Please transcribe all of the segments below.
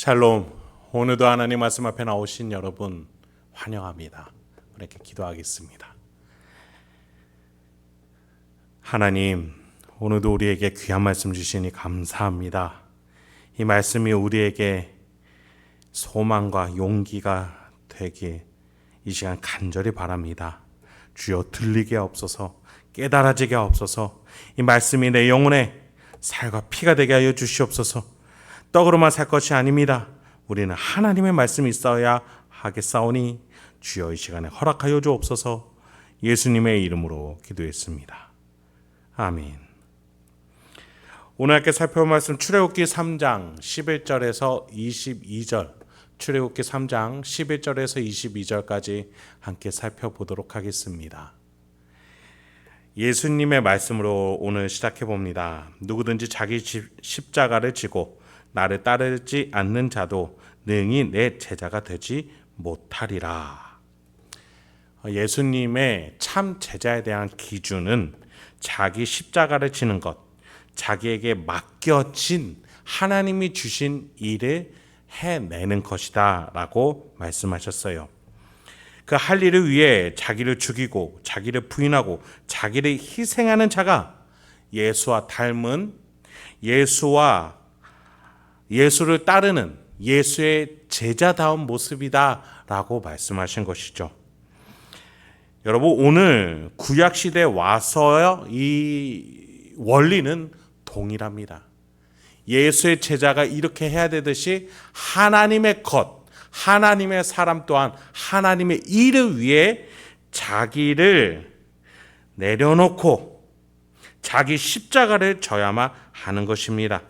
샬롬. 오늘도 하나님 말씀 앞에 나오신 여러분 환영합니다. 이렇게 기도하겠습니다. 하나님, 오늘도 우리에게 귀한 말씀 주시니 감사합니다. 이 말씀이 우리에게 소망과 용기가 되길 이 시간 간절히 바랍니다. 주여 들리게 없어서 깨달아지게 없어서 이 말씀이 내 영혼에 살과 피가 되게 하여 주시옵소서. 떡으로만 살 것이 아닙니다. 우리는 하나님의 말씀이 있어야 하겠사오니 주여 이 시간에 허락하여 주옵소서. 예수님의 이름으로 기도했습니다. 아멘. 오늘 함께 살펴볼 말씀 출애굽기 3장 11절에서 22절 출애굽기 3장 11절에서 22절까지 함께 살펴보도록 하겠습니다. 예수님의 말씀으로 오늘 시작해 봅니다. 누구든지 자기 집- 십자가를 지고 나를 따르지 않는 자도 능히 내 제자가 되지 못하리라. 예수님의 참 제자에 대한 기준은 자기 십자가를 지는 것, 자기에게 맡겨진 하나님이 주신 일을 해내는 것이다 라고 말씀하셨어요. 그 할 일을 위해 자기를 죽이고 자기를 부인하고 자기를 희생하는 자가 예수와 닮은 예수와 예수를 따르는 예수의 제자다운 모습이다라고 말씀하신 것이죠. 여러분 오늘 구약 시대에 와서 이 원리는 동일합니다. 예수의 제자가 이렇게 해야 되듯이 하나님의 것, 하나님의 사람 또한 하나님의 일을 위해 자기를 내려놓고 자기 십자가를 져야만 하는 것입니다.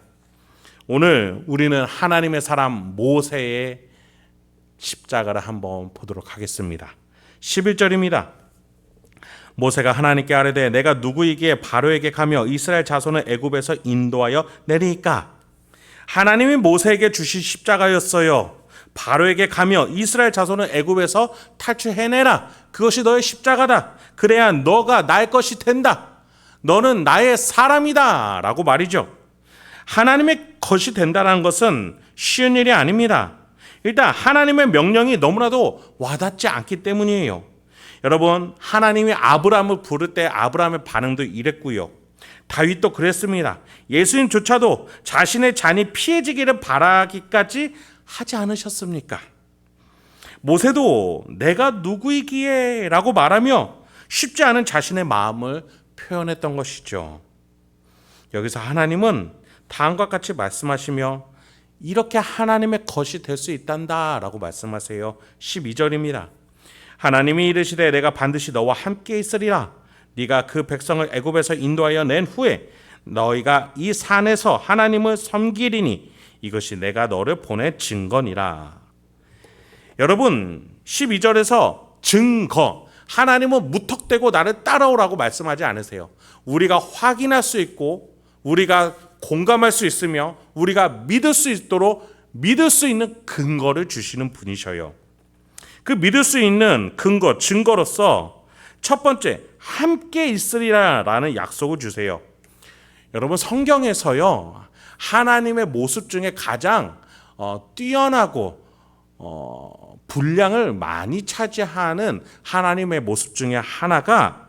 오늘 우리는 하나님의 사람 모세의 십자가를 한번 보도록 하겠습니다. 11절입니다. 모세가 하나님께 아뢰되 내가 누구이기에 바로에게 가며 이스라엘 자손을 애굽에서 인도하여 내리까 하나님이 모세에게 주신 십자가였어요. 바로에게 가며 이스라엘 자손을 애굽에서 탈출해내라. 그것이 너의 십자가다. 그래야 너가 나의 것이 된다. 너는 나의 사람이다 라고 말이죠. 하나님의 것이 된다는 것은 쉬운 일이 아닙니다. 일단 하나님의 명령이 너무나도 와닿지 않기 때문이에요. 여러분, 하나님이 아브라함을 부를 때 아브라함의 반응도 이랬고요. 다윗도 그랬습니다. 예수님조차도 자신의 잔이 피해지기를 바라기까지 하지 않으셨습니까? 모세도 내가 누구이기에 라고 말하며 쉽지 않은 자신의 마음을 표현했던 것이죠. 여기서 하나님은 다음과 같이 말씀하시며 이렇게 하나님의 것이 될 수 있단다라고 말씀하세요. 12절입니다. 하나님이 이르시되 내가 반드시 너와 함께 있으리라. 네가 그 백성을 애굽에서 인도하여 낸 후에 너희가 이 산에서 하나님을 섬기리니 이것이 내가 너를 보내 증거니라. 여러분 12절에서 증거 하나님은 무턱대고 나를 따라오라고 말씀하지 않으세요. 우리가 확인할 수 있고 우리가 공감할 수 있으며 우리가 믿을 수 있도록 믿을 수 있는 근거를 주시는 분이셔요. 그 믿을 수 있는 근거, 증거로서 첫 번째 함께 있으리라 라는 약속을 주세요. 여러분 성경에서요 하나님의 모습 중에 가장 어, 뛰어나고 어, 분량을 많이 차지하는 하나님의 모습 중에 하나가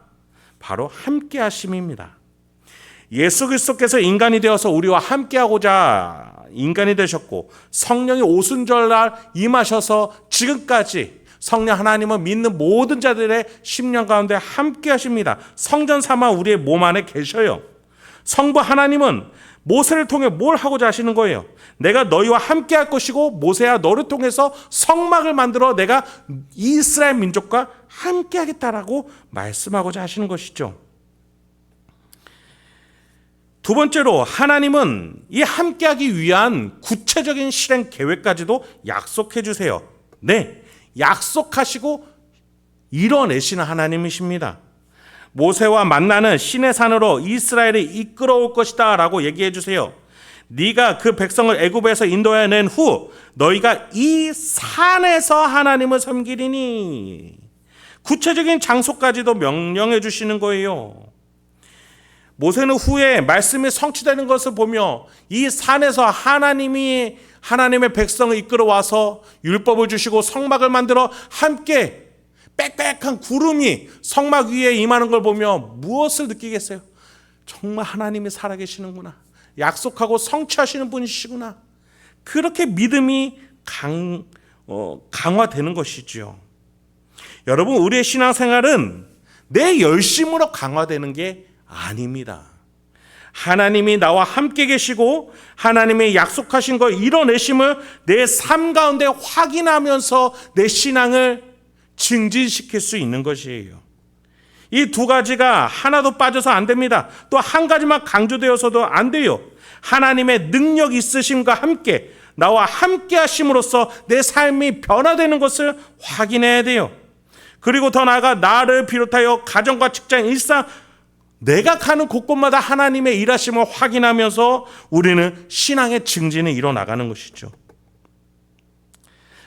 바로 함께 하심입니다. 예수 그리스도께서 인간이 되어서 우리와 함께하고자 인간이 되셨고 성령이 오순절날 임하셔서 지금까지 성령 하나님을 믿는 모든 자들의 심령 가운데 함께 하십니다. 성전 삼아 우리의 몸 안에 계셔요. 성부 하나님은 모세를 통해 뭘 하고자 하시는 거예요? 내가 너희와 함께 할 것이고 모세야 너를 통해서 성막을 만들어 내가 이스라엘 민족과 함께 하겠다라고 말씀하고자 하시는 것이죠. 두 번째로 하나님은 이 함께하기 위한 구체적인 실행 계획까지도 약속해 주세요. 네, 약속하시고 이뤄내시는 하나님이십니다. 모세와 만나는 신의 산으로 이스라엘을 이끌어올 것이다라고 얘기해 주세요. 네가 그 백성을 애굽에서 인도해 낸 후 너희가 이 산에서 하나님을 섬기리니 구체적인 장소까지도 명령해 주시는 거예요. 모세는 후에 말씀이 성취되는 것을 보며 이 산에서 하나님이 하나님의 백성을 이끌어 와서 율법을 주시고 성막을 만들어 함께 빽빽한 구름이 성막 위에 임하는 걸 보며 무엇을 느끼겠어요? 정말 하나님이 살아계시는구나. 약속하고 성취하시는 분이시구나. 그렇게 믿음이 강, 어, 강화되는 것이죠. 여러분, 우리의 신앙생활은 내 열심으로 강화되는 게 아닙니다. 하나님이 나와 함께 계시고 하나님의 약속하신 걸 이뤄내심을 내 삶 가운데 확인하면서 내 신앙을 증진시킬 수 있는 것이에요. 이 두 가지가 하나도 빠져서 안 됩니다. 또 한 가지만 강조되어서도 안 돼요. 하나님의 능력 있으심과 함께 나와 함께 하심으로써 내 삶이 변화되는 것을 확인해야 돼요. 그리고 더 나아가 나를 비롯하여 가정과 직장, 일상 내가 가는 곳곳마다 하나님의 일하심을 확인하면서 우리는 신앙의 증진이 일어나가는 것이죠.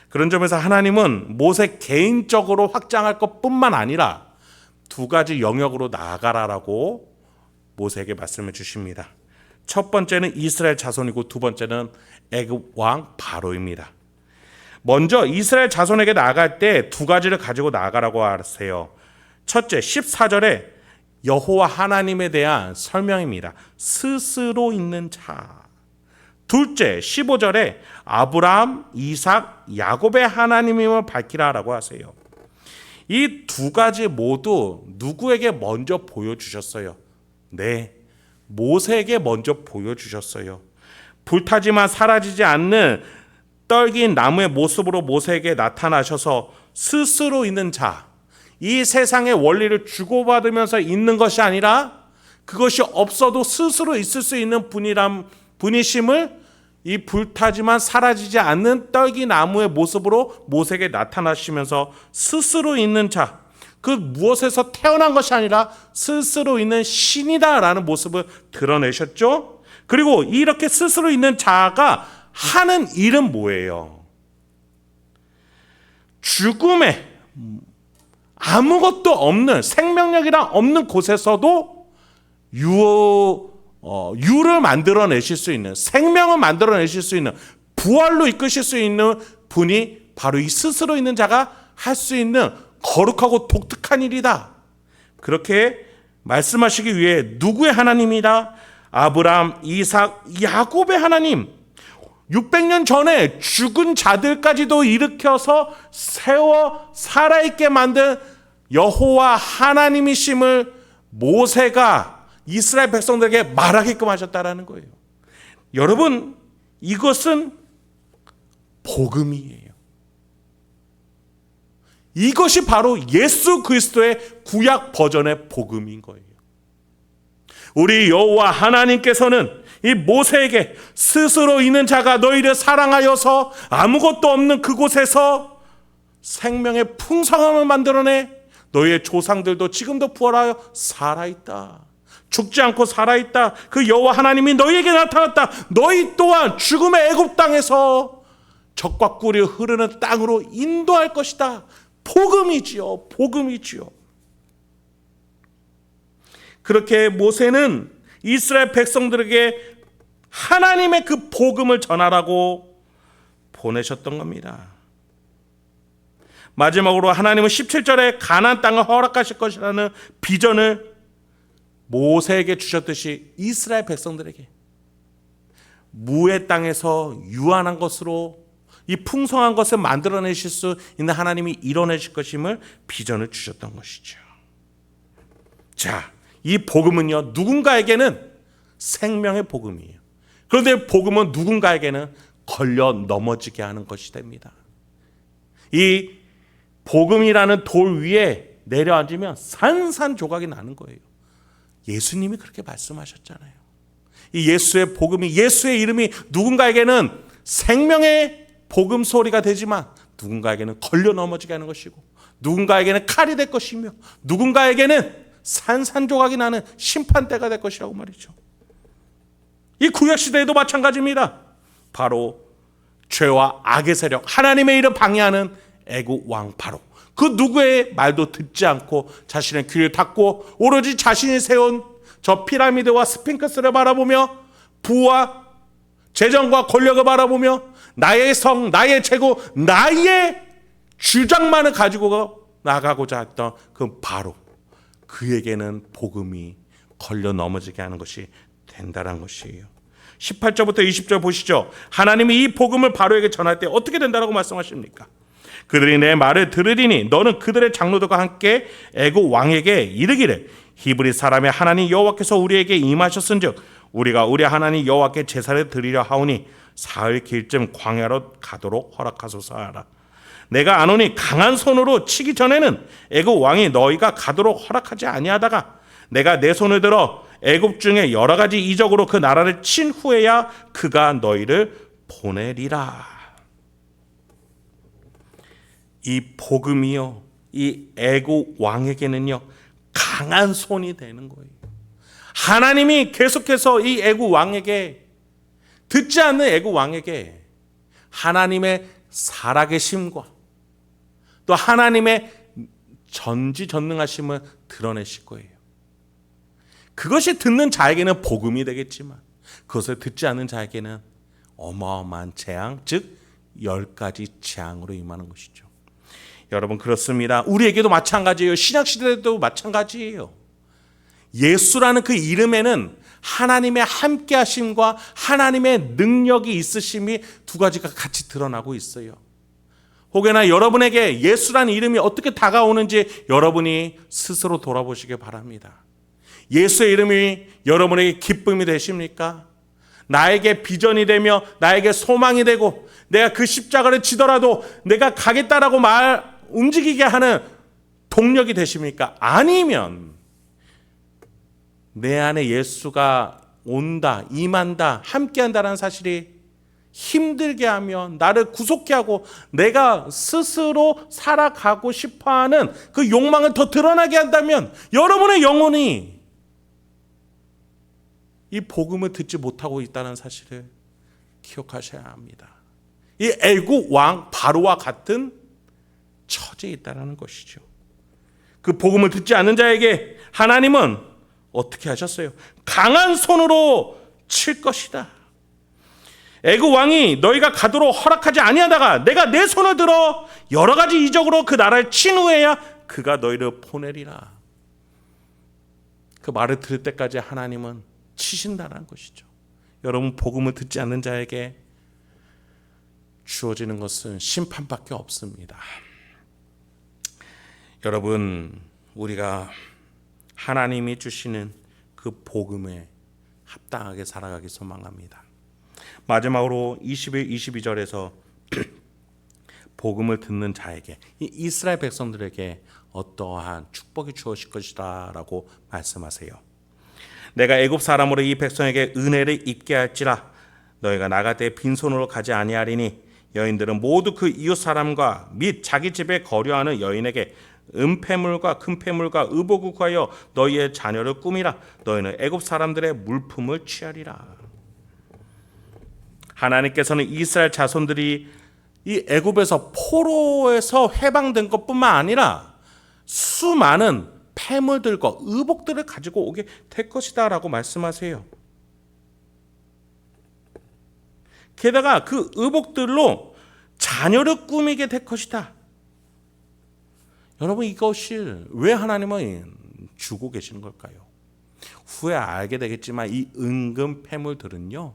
그런 점에서 하나님은 모세 개인적으로 확장할 것뿐만 아니라 두 가지 영역으로 나아가라라고 모세에게 말씀해 주십니다. 첫 번째는 이스라엘 자손이고 두 번째는 애굽 왕 바로입니다. 먼저 이스라엘 자손에게 나아갈 때 두 가지를 가지고 나아가라고 하세요. 첫째 14절에 여호와 하나님에 대한 설명입니다. 스스로 있는 자. 둘째 15절에 아브라함, 이삭, 야곱의 하나님임을 밝히라라고 하세요. 이 두 가지 모두 누구에게 먼저 보여주셨어요? 네, 모세에게 먼저 보여주셨어요. 불타지만 사라지지 않는 떨긴 나무의 모습으로 모세에게 나타나셔서 스스로 있는 자, 이 세상의 원리를 주고받으면서 있는 것이 아니라 그것이 없어도 스스로 있을 수 있는 분이람 분이심을 이 불타지만 사라지지 않는 떨기 나무의 모습으로 모세에게 나타나시면서 스스로 있는 자, 그 무엇에서 태어난 것이 아니라 스스로 있는 신이다라는 모습을 드러내셨죠. 그리고 이렇게 스스로 있는 자가 하는 일은 뭐예요? 죽음에 아무것도 없는 생명력이랑 없는 곳에서도 유 어, 유를 만들어내실 수 있는 생명을 만들어내실 수 있는 부활로 이끄실 수 있는 분이 바로 이 스스로 있는 자가 할 수 있는 거룩하고 독특한 일이다. 그렇게 말씀하시기 위해 누구의 하나님이다? 아브라함, 이삭, 야곱의 하나님. 600년 전에 죽은 자들까지도 일으켜서 세워 살아있게 만든 여호와 하나님이심을 모세가 이스라엘 백성들에게 말하게끔 하셨다라는 거예요. 여러분, 이것은 복음이에요. 이것이 바로 예수 그리스도의 구약 버전의 복음인 거예요. 우리 여호와 하나님께서는 이 모세에게 스스로 있는 자가 너희를 사랑하여서 아무것도 없는 그곳에서 생명의 풍성함을 만들어내 너희의 조상들도 지금도 부활하여 살아있다. 죽지 않고 살아있다. 그 여호와 하나님이 너희에게 나타났다. 너희 또한 죽음의 애굽 땅에서 적과 꿀이 흐르는 땅으로 인도할 것이다. 복음이지요. 복음이지요. 그렇게 모세는 이스라엘 백성들에게 하나님의 그 복음을 전하라고 보내셨던 겁니다. 마지막으로 하나님은 17절에 가나안 땅을 허락하실 것이라는 비전을 모세에게 주셨듯이 이스라엘 백성들에게 무의 땅에서 유한한 것으로 이 풍성한 것을 만들어내실 수 있는 하나님이 이뤄내실 것임을 비전을 주셨던 것이죠. 자, 이 복음은요 누군가에게는 생명의 복음이에요. 그런데 복음은 누군가에게는 걸려 넘어지게 하는 것이 됩니다. 이 복음이라는 돌 위에 내려앉으면 산산조각이 나는 거예요. 예수님이 그렇게 말씀하셨잖아요. 이 예수의 복음이 예수의 이름이 누군가에게는 생명의 복음 소리가 되지만 누군가에게는 걸려 넘어지게 하는 것이고 누군가에게는 칼이 될 것이며 누군가에게는 산산조각이 나는 심판대가 될 것이라고 말이죠. 이 구약 시대에도 마찬가지입니다. 바로 죄와 악의 세력, 하나님의 일을 방해하는 애국 왕 바로 그 누구의 말도 듣지 않고 자신의 귀를 닫고 오로지 자신이 세운 저 피라미드와 스핑크스를 바라보며 부와 재정과 권력을 바라보며 나의 성, 나의 최고, 나의 주장만을 가지고 나가고자 했던 그 바로 그에게는 복음이 걸려 넘어지게 하는 것이 된다는 것이에요. 18절부터 20절 보시죠. 하나님이 이 복음을 바로에게 전할 때 어떻게 된다라고 말씀하십니까? 그들이 내 말을 들으리니 너는 그들의 장로들과 함께 애고 왕에게 이르기를 히브리 사람의 하나님 여호와께서 우리에게 임하셨은즉 우리가 우리 하나님 여호와께 제사를 드리려 하오니 사흘 길쯤 광야로 가도록 허락하소서 하라. 내가 아노니 강한 손으로 치기 전에는 애굽 왕이 너희가 가도록 허락하지 아니하다가 내가 내 손을 들어 애굽 중에 여러 가지 이적으로 그 나라를 친 후에야 그가 너희를 보내리라. 이 복음이요, 이 애굽 왕에게는요 강한 손이 되는 거예요. 하나님이 계속해서 이 애굽 왕에게 듣지 않는 애굽 왕에게 하나님의 살아계심과 또 하나님의 전지전능하심을 드러내실 거예요. 그것이 듣는 자에게는 복음이 되겠지만 그것을 듣지 않는 자에게는 어마어마한 재앙, 즉 열 가지 재앙으로 임하는 것이죠. 여러분 그렇습니다. 우리에게도 마찬가지예요. 신약 시대에도 마찬가지예요. 예수라는 그 이름에는 하나님의 함께 하심과 하나님의 능력이 있으심이 두 가지가 같이 드러나고 있어요. 혹여나 여러분에게 예수라는 이름이 어떻게 다가오는지 여러분이 스스로 돌아보시기 바랍니다. 예수의 이름이 여러분에게 기쁨이 되십니까? 나에게 비전이 되며 나에게 소망이 되고 내가 그 십자가를 지더라도 내가 가겠다라고 말 움직이게 하는 동력이 되십니까? 아니면 내 안에 예수가 온다, 임한다, 함께한다는 사실이 힘들게 하며 나를 구속케 하고 내가 스스로 살아가고 싶어 하는 그 욕망을 더 드러나게 한다면 여러분의 영혼이 이 복음을 듣지 못하고 있다는 사실을 기억하셔야 합니다. 이 애국 왕 바로와 같은 처지에 있다는 것이죠. 그 복음을 듣지 않는 자에게 하나님은 어떻게 하셨어요? 강한 손으로 칠 것이다. 애국 왕이 너희가 가도록 허락하지 아니하다가 내가 내 손을 들어 여러 가지 이적으로 그 나라를 친 후에야 그가 너희를 보내리라. 그 말을 들을 때까지 하나님은 치신다는 것이죠. 여러분 복음을 듣지 않는 자에게 주어지는 것은 심판밖에 없습니다. 여러분 우리가 하나님이 주시는 그 복음에 합당하게 살아가기 소망합니다. 마지막으로 21, 22절에서 복음을 듣는 자에게 이스라엘 백성들에게 어떠한 축복이 주어질 것이다라고 말씀하세요. 내가 애굽 사람으로 이 백성에게 은혜를 입게 할지라. 너희가 나갈 때 빈손으로 가지 아니하리니 여인들은 모두 그 이웃 사람과 및 자기 집에 거류하는 여인에게 은폐물과 금폐물과 의복을 구하여 너희의 자녀를 꾸미라. 너희는 애굽 사람들의 물품을 취하리라. 하나님께서는 이스라엘 자손들이 이 애굽에서 포로에서 해방된 것뿐만 아니라 수많은 폐물들과 의복들을 가지고 오게 될 것이다라고 말씀하세요. 게다가 그 의복들로 자녀를 꾸미게 될 것이다. 여러분 이것이 왜 하나님은 주고 계시는 걸까요? 후에 알게 되겠지만 이 은금 폐물들은요.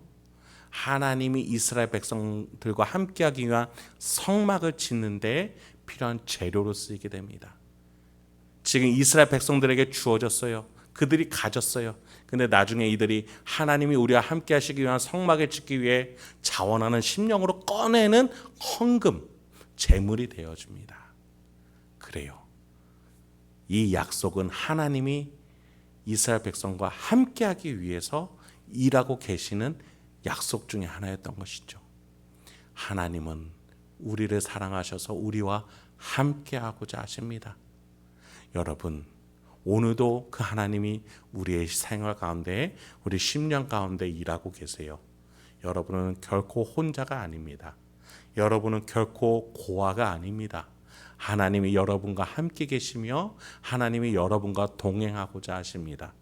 하나님이 이스라엘 백성들과 함께하기 위한 성막을 짓는 데 필요한 재료로 쓰이게 됩니다. 지금 이스라엘 백성들에게 주어졌어요. 그들이 가졌어요. 근데 나중에 이들이 하나님이 우리와 함께 하시기 위한 성막을 짓기 위해 자원하는 심령으로 꺼내는 헌금, 재물이 되어줍니다. 그래요. 이 약속은 하나님이 이스라엘 백성과 함께 하기 위해서 일하고 계시는 약속 중에 하나였던 것이죠. 하나님은 우리를 사랑하셔서 우리와 함께 하고자 하십니다. 여러분, 오늘도 그 하나님이 우리의 생활 가운데, 우리 심령 가운데 일하고 계세요. 여러분은 결코 혼자가 아닙니다. 여러분은 결코 고아가 아닙니다. 하나님이 여러분과 함께 계시며 하나님이 여러분과 동행하고자 하십니다.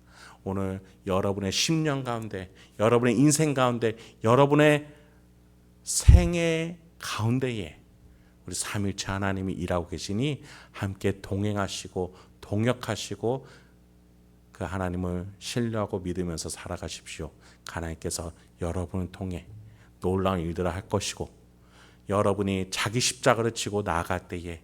오늘 여러분의 10년 가운데, 여러분의 인생 가운데, 여러분의 생애 가운데에 우리 삼일체 하나님이 일하고 계시니 함께 동행하시고 동역하시고 그 하나님을 신뢰하고 믿으면서 살아가십시오. 하나님께서 여러분을 통해 놀라운 일들을 할 것이고 여러분이 자기 십자가를 지고 나아갈 때에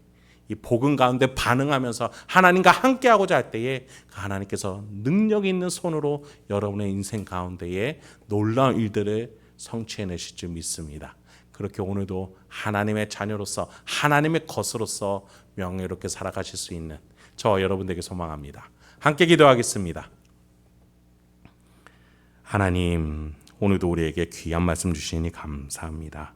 이 복음 가운데 반응하면서 하나님과 함께하고자 할 때에 그 하나님께서 능력 있는 손으로 여러분의 인생 가운데에 놀라운 일들을 성취해내실 줄 믿습니다. 그렇게 오늘도 하나님의 자녀로서 하나님의 것으로서 명예롭게 살아가실 수 있는 저 여러분에게 소망합니다. 함께 기도하겠습니다. 하나님, 오늘도 우리에게 귀한 말씀 주시니 감사합니다.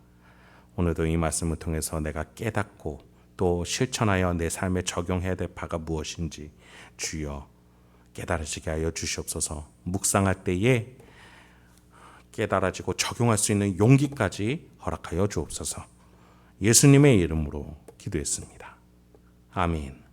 오늘도 이 말씀을 통해서 내가 깨닫고 또 실천하여 내 삶에 적용해야 될 바가 무엇인지 주여 깨달으시게 하여 주시옵소서. 묵상할 때에 깨달아지고 적용할 수 있는 용기까지 허락하여 주옵소서. 예수님의 이름으로 기도했습니다. 아멘.